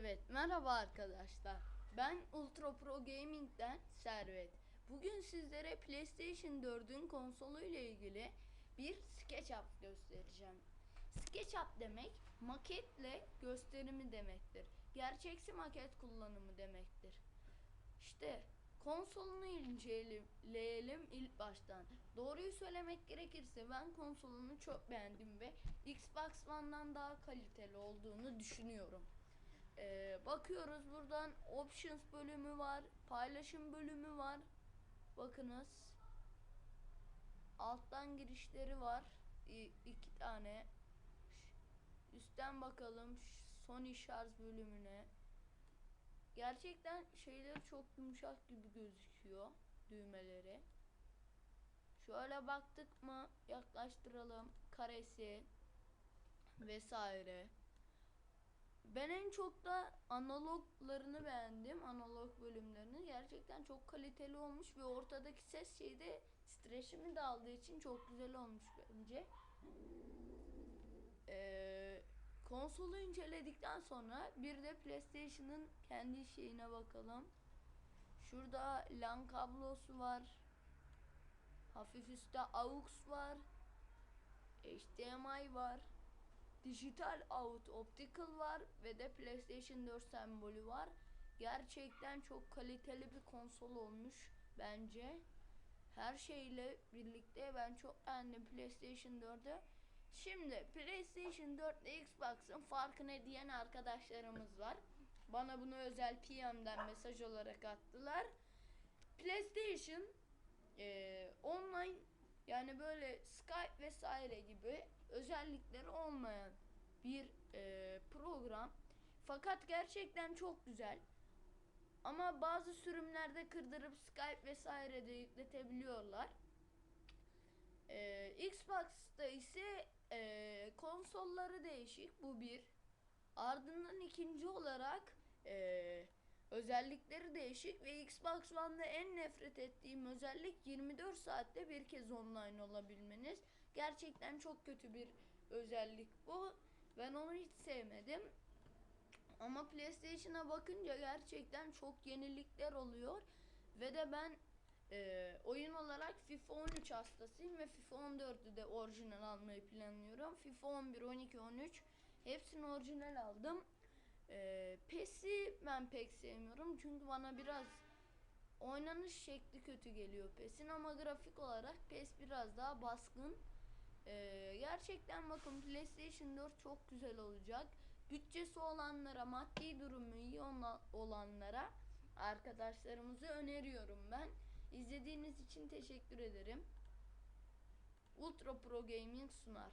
Evet, merhaba arkadaşlar. Ben Ultra Pro Gaming'den Servet. Bugün sizlere PlayStation 4'ün konsolu ile ilgili bir SketchUp göstereceğim. SketchUp demek maketle gösterimi demektir. Gerçeksi maket kullanımı demektir. İşte konsolunu inceleyelim ilk baştan. Doğruyu söylemek gerekirse ben konsolunu çok beğendim ve Xbox One'dan daha kaliteli olduğunu düşünüyorum. Ee, bakıyoruz buradan options bölümü var, paylaşım bölümü var. Bakınız. Alttan girişleri var. İ- iki tane. Üstten bakalım Sony şarj bölümüne. Gerçekten şeyleri çok yumuşak gibi gözüküyor düğmeleri. Şöyle baktık mı yaklaştıralım karesi vesaire. Ben en çok da analoglarını beğendim. Analog bölümlerini. Gerçekten çok kaliteli olmuş ve ortadaki ses şeyi de streşimi de aldığı için çok güzel olmuş bence. Ee, konsolu inceledikten sonra bir de PlayStation'ın kendi şeyine bakalım. Şurada LAN kablosu var. Hafif üstte AUX var. HDMI var. Dijital out optical var ve de PlayStation 4 sembolü var. Gerçekten çok kaliteli bir konsol olmuş bence. Her şeyle birlikte ben çok beğendim PlayStation 4'ü. Şimdi PlayStation 4 ile Xbox'ın farkı ne diyen arkadaşlarımız var. Bana bunu özel PM'den mesaj olarak attılar. PlayStation eee, online yani böyle Skype vesaire gibi özellikleri olmayan bir eee, program. Fakat gerçekten çok güzel. Ama bazı sürümlerde kırdırıp Skype vesaire de yükletebiliyorlar. Ee, Xbox'ta ise e, konsolları değişik. Bu bir. Ardından ikinci olarak e, özellikleri değişik ve Xbox One'da en nefret ettiğim özellik 24 saatte bir kez online olabilmeniz. Gerçekten çok kötü bir özellik bu. Ben onu hiç sevmedim. Ama PlayStation'a bakınca gerçekten çok yenilikler oluyor. Ve de ben e, oyun olarak FIFA 13 hastasıyım ve FIFA 14'ü de orijinal almayı planlıyorum. FIFA 11, 12, 13 hepsini orijinal aldım. E, PES'i ben pek sevmiyorum çünkü bana biraz oynanış şekli kötü geliyor PES'in ama grafik olarak PES biraz daha baskın. Ee, gerçekten bakın PlayStation 4 çok güzel olacak. Bütçesi olanlara, maddi durumu iyi olan- olanlara arkadaşlarımızı öneriyorum ben. İzlediğiniz için teşekkür ederim. Ultra Pro Gaming sunar.